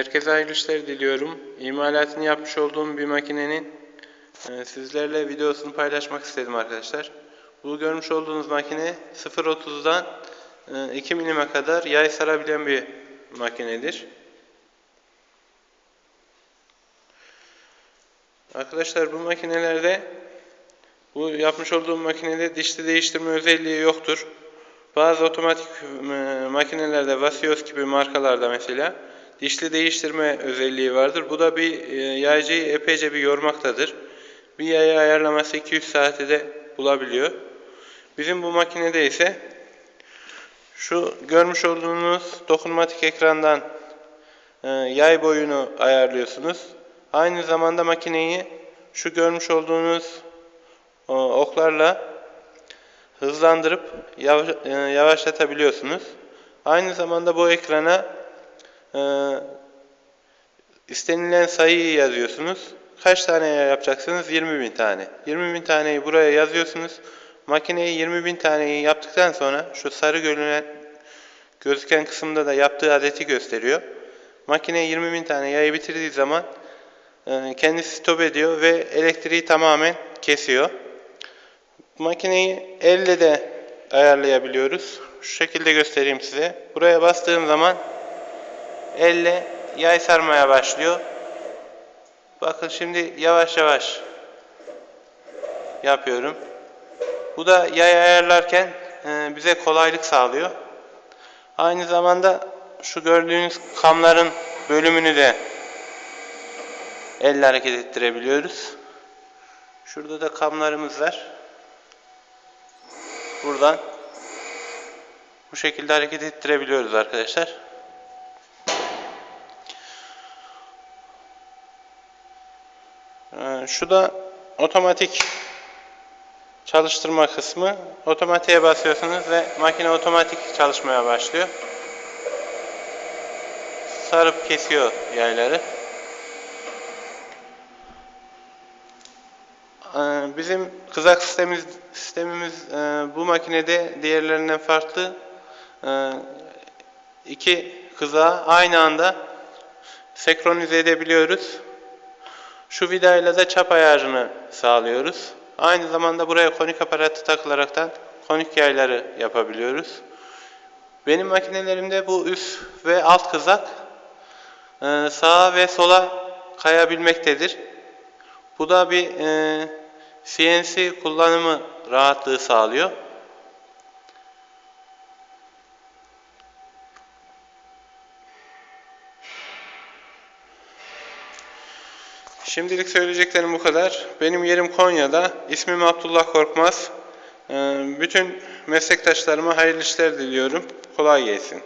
Herkese hayırlı işler diliyorum. İmalatını yapmış olduğum bir makinenin e, sizlerle videosunu paylaşmak istedim arkadaşlar. Bu görmüş olduğunuz makine 0.30'dan e, 2 milime kadar yay sarabilen bir makinedir. Arkadaşlar bu makinelerde bu yapmış olduğum makinede dişli değiştirme özelliği yoktur. Bazı otomatik e, makinelerde Vasios gibi markalarda mesela dişli değiştirme özelliği vardır. Bu da bir e, yaycıyı epeyce bir yormaktadır. Bir yayı ayarlaması 200 saate de bulabiliyor. Bizim bu makinede ise şu görmüş olduğunuz dokunmatik ekrandan e, yay boyunu ayarlıyorsunuz. Aynı zamanda makineyi şu görmüş olduğunuz e, oklarla hızlandırıp yavaş, yavaşlatabiliyorsunuz. Aynı zamanda bu ekrana e, istenilen sayıyı yazıyorsunuz. Kaç tane yapacaksınız? 20 bin tane. 20 bin taneyi buraya yazıyorsunuz. Makineyi 20 bin taneyi yaptıktan sonra şu sarı görünen gözüken kısımda da yaptığı adeti gösteriyor. Makine 20 bin tane yayı bitirdiği zaman e, kendisi stop ediyor ve elektriği tamamen kesiyor. Makineyi elle de ayarlayabiliyoruz. Şu şekilde göstereyim size. Buraya bastığım zaman elle yay sarmaya başlıyor. Bakın şimdi yavaş yavaş yapıyorum. Bu da yay ayarlarken e, bize kolaylık sağlıyor. Aynı zamanda şu gördüğünüz kamların bölümünü de elle hareket ettirebiliyoruz. Şurada da kamlarımız var. Buradan bu şekilde hareket ettirebiliyoruz arkadaşlar. Şu da otomatik çalıştırma kısmı. Otomatiğe basıyorsunuz ve makine otomatik çalışmaya başlıyor. Sarıp kesiyor yayları. Ee, Bizim kızak sistemimiz, sistemimiz bu makinede diğerlerinden farklı. Ee, iki kızağı aynı anda senkronize edebiliyoruz. Şu vidayla da çap ayarını sağlıyoruz. Aynı zamanda buraya konik aparatı takılaraktan konik yayları yapabiliyoruz. Benim makinelerimde bu üst ve alt kızak e, sağa ve sola kayabilmektedir. Bu da bir e, CNC kullanımı rahatlığı sağlıyor. Şimdilik söyleyeceklerim bu kadar. Benim yerim Konya'da. İsmim Abdullah Korkmaz. Ee, Bütün meslektaşlarıma hayırlı işler diliyorum. Kolay gelsin.